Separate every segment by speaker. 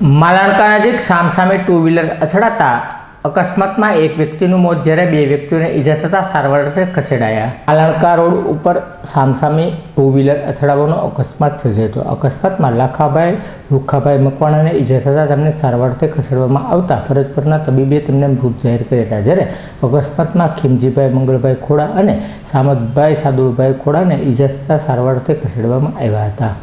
Speaker 1: માલાડકા નજીક સામસામે two wheeler અથડાતા અકસ્માતમાં એક વ્યક્તિનું મોત જ્યારે બે વ્યક્તિઓને ઈજા થતાં સારવાર અર્થે ખસેડાયા. માલણકા રોડ ઉપર સામસામે ટુ વ્હીલર અથડાવાનો અકસ્માત સર્જાયો હતો. અકસ્માતમાં લાખાભાઈ, રૂખાભાઈ મકવાણાને ઈજા થતાં તેમને સારવાર અર્થે ખસેડવામાં આવતા ફરજ પરના તબીબે તેમને મૃત જાહેર કર્યા હતા. જ્યારે અકસ્માતમાં ખીમજીભાઈ મંગળભાઈ ખોડા અને સામતભાઈ સાદુળભાઈ ખોડાને ઈજા થતાં સારવાર અર્થે ખસેડવામાં આવ્યા હતા.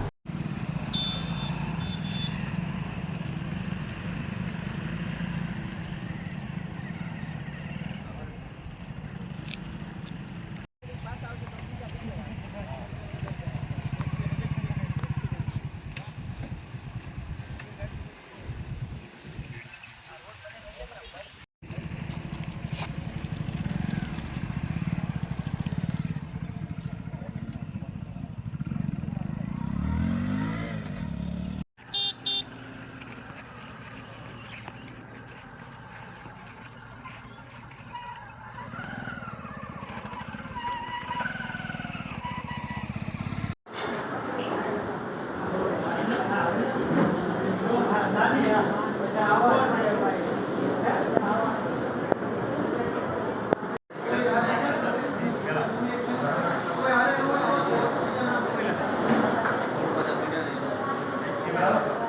Speaker 1: Yeah.